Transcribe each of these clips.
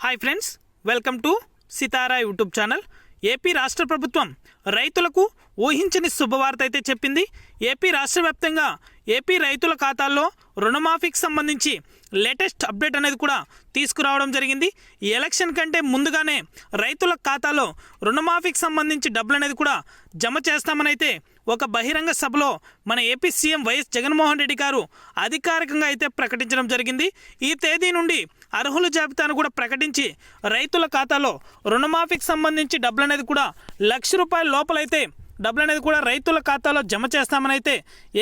Hi friends welcome to Sitara YouTube channel AP రాష్ట్ర ప్రభుత్వం రైతులకు ఊహించని శుభవార్త అయితే చెప్పింది. ఏపీ రాష్ట్ర వ్యాప్తంగా ఏపీ రైతుల ఖాతాల్లో రుణమాఫీకి సంబంధించి లేటెస్ట్ అప్డేట్ అనేది కూడా తీసుకురావడం జరిగింది. ఈ ఎలక్షన్ కంటే ముందుగానే రైతుల ఖాతాలో రుణమాఫీకి సంబంధించి డబ్బులు అనేది కూడా జమ చేస్తామని అయితే ఒక బహిరంగ సభలో మన AP CM YS Jaganmohan Reddy గారు అధికారికంగా అయితే ప్రకటించడం జరిగింది. ఈ తేదీ నుండి అర్హుల జాబితాను కూడా ప్రకటించి రైతుల ఖాతాలో రుణమాఫీకి సంబంధించి డబ్బులు అనేది కూడా లక్ష రూపాయల లోపలైతే డబ్బులు అనేది కూడా రైతుల ఖాతాలో జమ చేస్తామని అయితే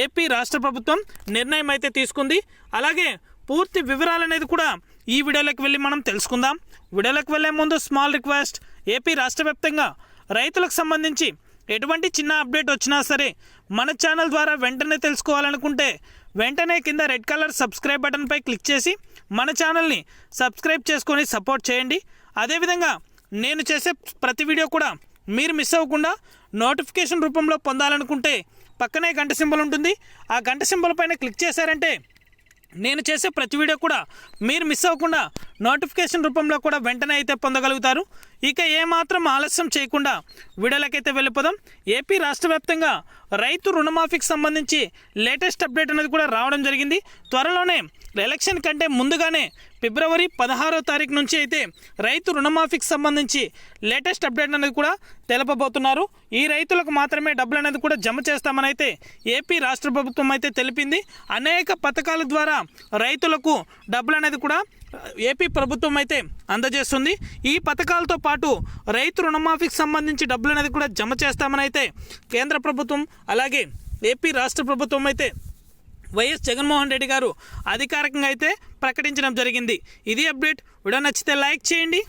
ఏపీ రాష్ట్ర ప్రభుత్వం నిర్ణయం అయితే తీసుకుంది. అలాగే పూర్తి వివరాలు అనేది కూడా ఈ వీడియోలోకి వెళ్ళి మనం తెలుసుకుందాం. వీడియోలోకి వెళ్ళే ముందు స్మాల్ రిక్వెస్ట్ ఏపీ రాష్ట్ర వ్యాప్తంగా రైతులకు సంబంధించి ఎటువంటి చిన్న అప్డేట్ వచ్చినా సరే మన ఛానల్ ద్వారా వెంటనే తెలుసుకోవాలనుకుంటే వెంటనే కింద రెడ్ కలర్ సబ్స్క్రైబ్ బటన్పై క్లిక్ చేసి మన ఛానల్ని సబ్స్క్రైబ్ చేసుకొని సపోర్ట్ చేయండి. అదేవిధంగా నేను చేసే ప్రతి వీడియో కూడా మీరు మిస్ అవ్వకుండా నోటిఫికేషన్ రూపంలో పొందాలనుకుంటే పక్కనే గంట సింబల్ ఉంటుంది. ఆ గంట సింబల్ పైన క్లిక్ చేశారంటే నేను చేసే ప్రతి వీడియో కూడా మీరు మిస్ అవ్వకుండా నోటిఫికేషన్ రూపంలో కూడా వెంటనే అయితే పొందగలుగుతారు. ఇక ఏమాత్రం ఆలస్యం చేయకుండా వీడియోలకైతే వెళ్ళిపోదాం. ఏపీ రాష్ట్ర వ్యాప్తంగా రైతు రుణమాఫీకి సంబంధించి లేటెస్ట్ అప్డేట్ అనేది కూడా రావడం జరిగింది. త్వరలోనే ఎలక్షన్ కంటే ముందుగానే ఫిబ్రవరి పదహారో తారీఖు నుంచి అయితే రైతు రుణమాఫీకి సంబంధించి లేటెస్ట్ అప్డేట్ అనేది కూడా తెలపబోతున్నారు. ఈ రైతులకు మాత్రమే డబ్బులు అనేది కూడా జమ చేస్తామని అయితే ఏపీ రాష్ట్ర ప్రభుత్వం అయితే తెలిపింది. అనేక పథకాల ద్వారా రైతులకు డబ్బులు అనేది కూడా ఏపీ ప్రభుత్వం అయితే అందజేస్తుంది. ఈ పథకాలతో పాటు రైతు రుణమాఫీకి సంబంధించి డబ్బులు అనేది కూడా జమ చేస్తామని అయితే కేంద్ర ప్రభుత్వం అలాగే ఏపీ రాష్ట్ర ప్రభుత్వం అయితే వైఎస్ జగన్మోహన్ రెడ్డి గారు అధికారికంగా అయితే ప్రకటించడం జరిగింది. ఇది అప్డేట్. వీడియో నచ్చితే లైక్ చేయండి.